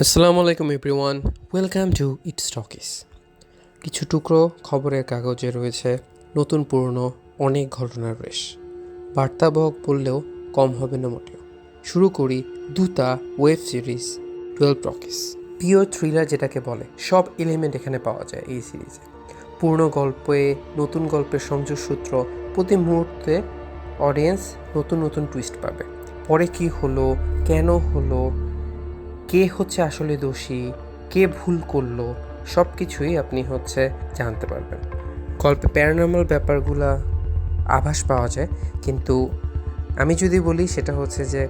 আসসালামু আলাইকুম everyone welcome to it's talkies কিছু টুকরো খবরের কাগজে রয়েছে নতুন পুরনো অনেক ঘটনার রেশ। বার্তাবহক বললেও কম হবে না মোটেও। শুরু করি দুতা web series twelve talkies pure thriller যেটাকে বলে, সব এলিমেন্ট এখানে পাওয়া যায় এই সিরিজে পুরনো গল্পে, নতুন গল্পের সংযোগসূত্র প্রতি মুহূর্তে অডিয়েন্স নতুন নতুন টুইস্ট পাবে। পরে কি হলো, কেন হলো কে হচ্ছে আসলে দোষী, কে ভুল করল সব কিছুই আপনি হচ্ছে জানতে পারবেন। গল্পে প্যারানর্মাল ব্যাপারগুলা আভাস পাওয়া যায়, কিন্তু আমি যদি বলি সেটা হচ্ছে যে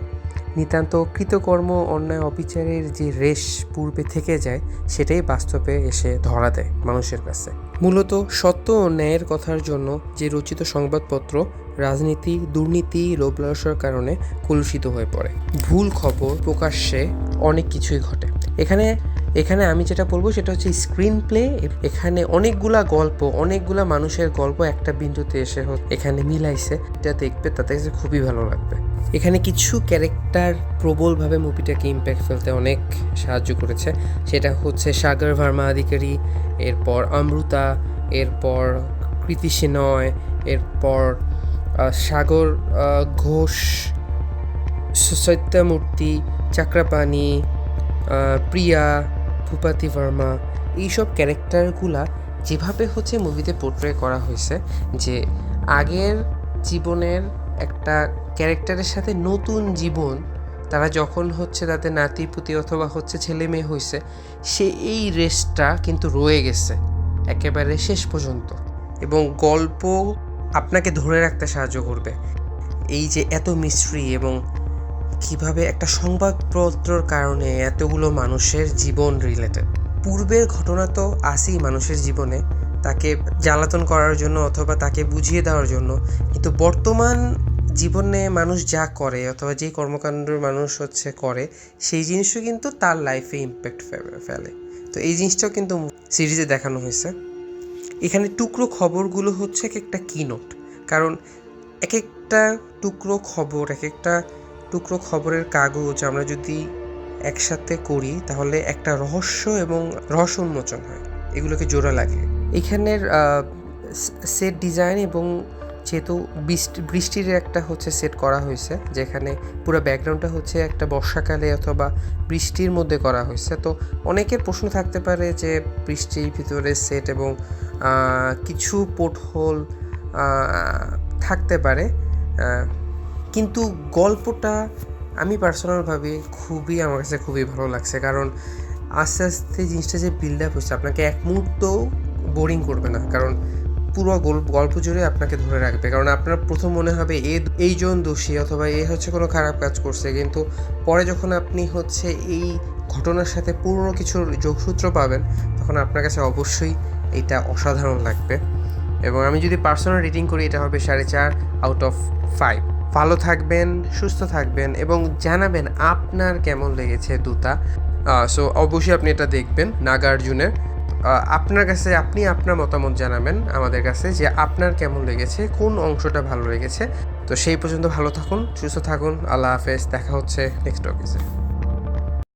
নিতান্ত কৃতকর্ম, অন্যায়, অবিচারের যে রেশ পূর্বে থেকে যায়, সেটাই বাস্তবে এসে ধরা দেয় মানুষের কাছে। মূলত সত্য ও ন্যায়ের কথার জন্য যে রচিত সংবাদপত্র রাজনীতি, দুর্নীতি, লোভ লালসার কারণে কলুষিত হয়ে পড়ে। ভুল খবর প্রকাশ্যে অনেক কিছুই ঘটে। এখানে এখানে আমি যেটা বলব সেটা হচ্ছে স্ক্রিন প্লে এখানে অনেকগুলা গল্প, অনেকগুলা মানুষের গল্প একটা বিন্দুতে এসে এখানে মিলাইছে। এটা দেখবে, তাতে কাছে খুবই ভালো লাগবে। এখানে কিছু ক্যারেক্টার প্রবলভাবে মুভিটাকে ইম্প্যাক্ট ফেলতে অনেক সাহায্য করেছে। সেটা হচ্ছে সাগর ভার্মা আধিকারী এরপর অমৃতা, এরপর কৃতি সেনয় এরপর সাগর ঘোষ, সত্যমূর্তি, চাকরাপানি প্রিয়া, ভূপাতি ভার্মা, এইসব ক্যারেক্টারগুলা যেভাবে হচ্ছে মুভিতে পোর্ট্রে করা হয়েছে যে আগের জীবনের একটা ক্যারেক্টারের সাথে নতুন জীবন, তারা যখন হচ্ছে তাদের নাতি পুতি অথবা হচ্ছে ছেলে মেয়ে হয়েছে, সে এই রেসটা কিন্তু রয়ে গেছে, একেবারে শেষ পর্যন্ত। এবং গল্প আপনাকে ধরে রাখতে সাহায্য করবে। এই যে এত মিস্ট্রি এবং কীভাবে একটা সংবাদপত্রর কারণে এতগুলো মানুষের জীবন রিলেটেড পূর্বের ঘটনা তো আসেই মানুষের জীবনে, তাকে জ্বালাতন করার জন্য অথবা তাকে বুঝিয়ে দেওয়ার জন্য। কিন্তু বর্তমান জীবনে মানুষ যা করে অথবা যে কর্মকাণ্ড মানুষ হচ্ছে করে, সেই জিনিসও কিন্তু তার লাইফে ইম্প্যাক্ট ফেলে। তো এই জিনিসটাও কিন্তু সিরিজে দেখানো হয়েছে। এখানে টুকরো খবরগুলো হচ্ছে এক একটা কিনোট কারণ এক একটা টুকরো খবর, এক একটা টুকরো খবরের কাগজ আমরা যদি একসাথে করি, তাহলে একটা রহস্য এবং রহস্য উন্মোচন হয়। এগুলোকে জোড়া লাগে। এখানের সেট ডিজাইন এবং যেহেতু বৃষ্টির একটা হচ্ছে সেট করা হয়েছে, যেখানে পুরো ব্যাকগ্রাউন্ডটা হচ্ছে একটা বর্ষাকালে অথবা বৃষ্টির মধ্যে করা হয়েছে। তো অনেকের প্রশ্ন থাকতে পারে যে বৃষ্টির ভিতরে সেট এবং কিছু পোর্টহোল থাকতে পারে কিন্তু গল্পটা আমি পার্সোনালভাবে খুবই, আমার কাছে খুবই ভালো লাগছে। কারণ আস্তে আস্তে জিনিসটা যে বিল্ড আপ হচ্ছে আপনাকে এক মুহূর্তও বোরিং করবে না। কারণ পুরো গল্প গল্প জুড়ে আপনাকে ধরে রাখবে। কারণ আপনার প্রথম মনে হবে, এ এইজন দোষী অথবা এ হচ্ছে কোনো খারাপ কাজ করছে। কিন্তু পরে যখন আপনি হচ্ছে এই ঘটনার সাথে পুরনো কিছুর যোগসূত্র পাবেন, তখন আপনার কাছে অবশ্যই এটা অসাধারণ লাগবে। এবং আমি যদি পার্সোনাল রেটিং করি, এটা হবে সাড়ে চার আউট অফ ফাইভ। ভালো থাকবেন, সুস্থ থাকবেন এবং জানাবেন আপনার কেমন লেগেছে দুতা সো অবশ্যই আপনি এটা দেখবেন, নাগার্জুনের। আপনার কাছে আপনি আপনার মতামত জানাবেন আমাদের কাছে যে আপনার কেমন লেগেছে, কোন অংশটা ভালো লেগেছে। তো সেই পর্যন্ত ভালো থাকুন, সুস্থ থাকুন, আল্লাহ হাফেজ, দেখা হচ্ছে নেক্সট অফিসে